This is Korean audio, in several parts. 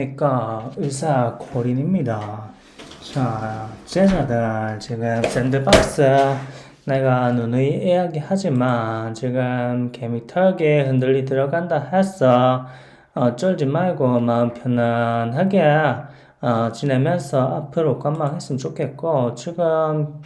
그러니까 의사 고린입니다. 자, 제자들 지금 샌드박스 내가 누누이 이야기하지만 지금 개미 털기 흔들리 들어간다 했어. 어, 쫄지 말고 마음 편안하게 어, 지내면서 앞으로 관망했으면 좋겠고 지금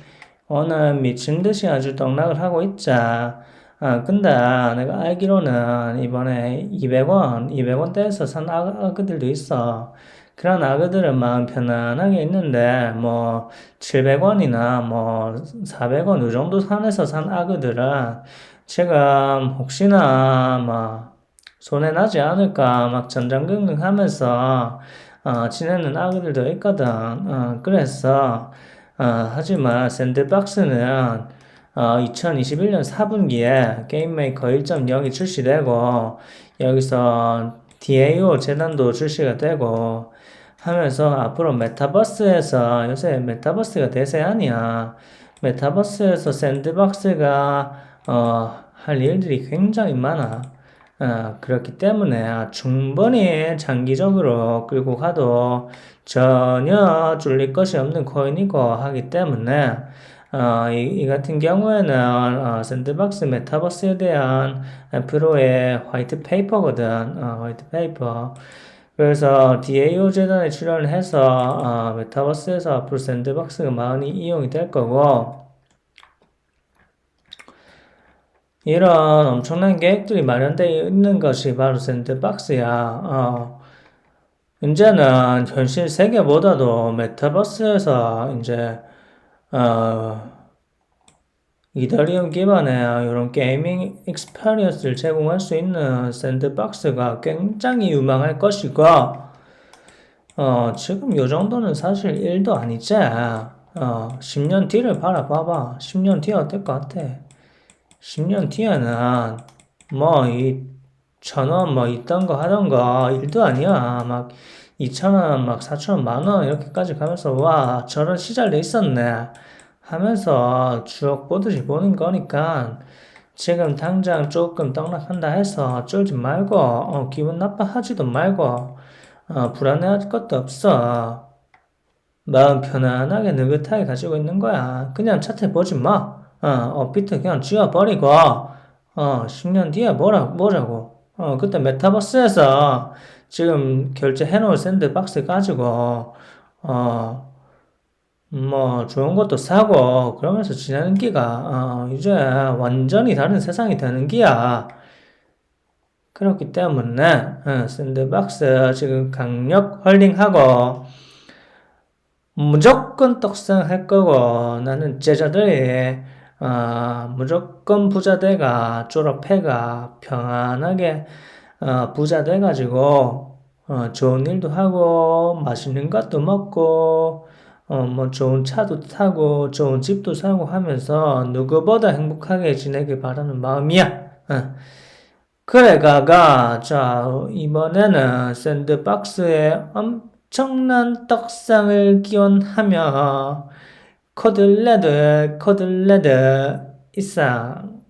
오늘 미친 듯이 아주 떡락을 하고 있자. 아, 근데 내가 알기로는 이번에 200원, 200원대에서 산 아, 아그들도 있어. 그런 아그들은 마음 편안하게 있는데, 뭐, 700원이나 뭐, 400원, 이 정도 선에서 산 아그들은 지금 혹시나 뭐, 손해 나지 않을까, 막 전전긍긍 하면서, 어, 지내는 아그들도 있거든. 어, 그래서, 어, 하지만 샌드박스는 어, 2021년 4분기에 게임메이커 1.0이 출시되고 여기서 DAO 재단도 출시가 되고 하면서 앞으로 메타버스에서 요새 메타버스가 대세 아니야. 메타버스에서 샌드박스가 어, 할 일들이 굉장히 많아. 어, 그렇기 때문에 충분히 장기적으로 끌고 가도 전혀 쫄릴 것이 없는 코인이고 하기 때문에 어, 이, 이 같은 경우에는 어, 샌드박스 메타버스에 대한 앞으로의 화이트 페이퍼거든. 어, 화이트 페이퍼. 그래서 DAO 재단에 출연을 해서 어, 메타버스에서 앞으로 샌드박스가 많이 이용이 될 거고 이런 엄청난 계획들이 마련되어 있는 것이 바로 샌드박스야. 어, 이제는 현실 세계보다도 메타버스에서 이제 어, 이더리움 기반의 이런 게이밍 익스페리언스를 제공할 수 있는 샌드박스가 굉장히 유망할 것이고, 어, 지금 요 정도는 사실 1도 아니지. 어, 10년 뒤를 바라봐봐. 10년 뒤에 어떨 것 같아? 10년 뒤에는, 뭐, 이, 천 원, 뭐, 있던 거 하던 거, 1도 아니야. 막, 2천원, 막, 4천원, 만원, 이렇게까지 가면서, 와, 저런 시절도 있었네. 하면서 추억 보듯이 보는 거니까, 지금 당장 조금 떡락한다 해서 쫄지 말고, 어, 기분 나빠하지도 말고, 어, 불안해할 것도 없어. 마음 편안하게 느긋하게 가지고 있는 거야. 그냥 차트 보지 마. 어, 업비트 그냥 지워버리고, 어, 10년 뒤에 뭐라, 뭐라고. 어, 그때 메타버스에서 지금 결제해놓을 샌드박스 가지고, 어, 뭐, 좋은 것도 사고, 그러면서 지내는 기가, 어, 이제 완전히 다른 세상이 되는 기야. 그렇기 때문에, 어, 샌드박스 지금 강력 홀딩하고, 무조건 떡상할 거고, 나는 제자들이, 어, 무조건 부자 돼가, 졸업해가, 평안하게, 어, 부자 돼가지고, 어, 좋은 일도 하고, 맛있는 것도 먹고, 어, 뭐 좋은 차도 타고, 좋은 집도 사고 하면서 누구보다 행복하게 지내길 바라는 마음이야. 어. 그래, 가가, 자, 이번에는 샌드박스에 엄청난 떡상을 기원하며, 코들레드, 코들레드, 이상.